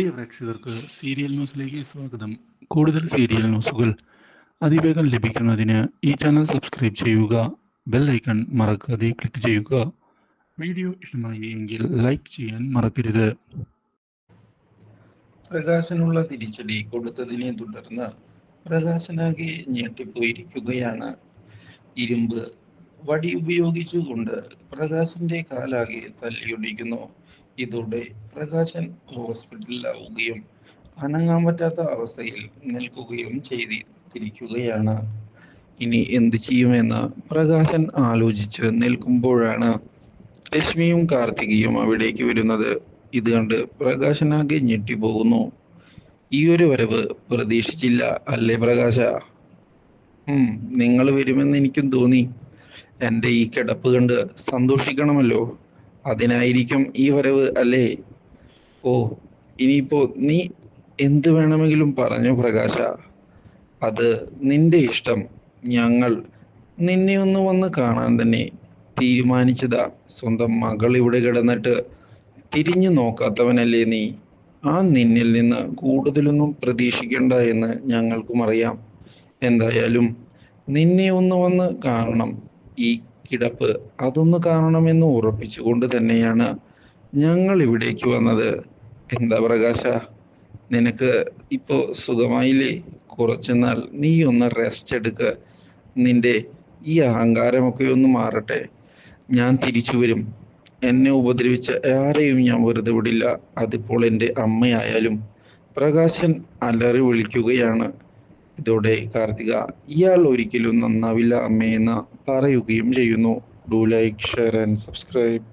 പ്രിയ പ്രേക്ഷകർക്ക് സീരിയൽ ന്യൂസിലേക്ക് സ്വാഗതം. കൂടുതൽ സീരിയൽ ന്യൂസുകൾ അതിവേഗം ലഭിക്കുന്നതിന് ഈ ചാനൽ സബ്സ്ക്രൈബ് ചെയ്യുക ബെൽ ഐക്കൺ മറക്കാതെ ക്ലിക്ക് ചെയ്യുക. വീഡിയോ ഇഷ്ടമായി എങ്കിൽ ലൈക്ക് ചെയ്യാൻ മറക്കരുത്. പ്രകാശനുള്ള തിരിച്ചടി കൊടുത്തതിനെ തുടർന്ന് പ്രകാശനാകെ ഞെട്ടിപ്പോയിരിക്കുകയാണ്. ഇരുമ്പ് വടി ഉപയോഗിച്ചുകൊണ്ട് പ്രകാശന്റെ കാലാകെ തല്ലിയൊടിക്കുന്നു ഇതോടെ പ്രകാശൻ ഹോസ്പിറ്റലിലാവുകയും അനങ്ങാൻ പറ്റാത്ത അവസ്ഥയിൽ നിൽക്കുകയും ചെയ്തിരിക്കുകയാണ്. ഇനി എന്ത് ചെയ്യുമെന്ന് പ്രകാശൻ ആലോചിച്ച് നിൽക്കുമ്പോഴാണ് ലക്ഷ്മിയും കാർത്തികയും അവിടേക്ക് വരുന്നത്. ഇത് കണ്ട് പ്രകാശനാകെ ഞെട്ടിപ്പോകുന്നു. ഈ ഒരു വരവ് പ്രതീക്ഷിച്ചില്ല അല്ലേ പ്രകാശ? നിങ്ങൾ വരുമെന്ന് എനിക്കും തോന്നി. എന്റെ ഈ കിടപ്പ് കണ്ട് സന്തോഷിക്കണമല്ലോ. അതിനായിരിക്കും ഈ വരവ് അല്ലേ? ഓ ഇനിയിപ്പോ നീ എന്ത് വേണമെങ്കിലും പറഞ്ഞു പ്രകാശ. അത് നിന്റെ ഇഷ്ടം. ഞങ്ങൾ നിന്നെ ഒന്ന് വന്ന് കാണാൻ തന്നെ തീരുമാനിച്ചതാ. സ്വന്തം മകൾ ഇവിടെ കിടന്നിട്ട് തിരിഞ്ഞു നോക്കാത്തവനല്ലേ നീ. ആ നിന്നിൽ നിന്ന് കൂടുതലൊന്നും പ്രതീക്ഷിക്കണ്ട എന്ന് ഞങ്ങൾക്കും അറിയാം. എന്തായാലും നിന്നെ ഒന്ന് വന്ന് കാണണം. ഈ കിടപ്പ് അതൊന്ന് കാണണമെന്ന് ഉറപ്പിച്ചുകൊണ്ട് തന്നെയാണ് ഞങ്ങൾ ഇവിടേക്ക് വന്നത്. എന്താ പ്രകാശ? നിനക്ക് ഇപ്പോ സുഖമായില്ലേ? കുറച്ചുനാൾ നീ ഒന്ന് റെസ്റ്റ് എടുക്ക. നിന്റെ ഈ അഹങ്കാരമൊക്കെ ഒന്ന് മാറട്ടെ. ഞാൻ തിരിച്ചു വരും. എന്നെ ഉപദ്രവിച്ച ആരെയും ഞാൻ വെറുതെ വിടില്ല. അതിപ്പോൾ എന്റെ അമ്മയായാലും പ്രകാശൻ അലറി വിളിക്കുകയാണ്. ഇതോടെ കാർത്തിക ഇയാൾ ഒരിക്കലും നന്നാവില്ല അമ്മയെന്ന് പറയുകയും ചെയ്യുന്നു. Do like share and subscribe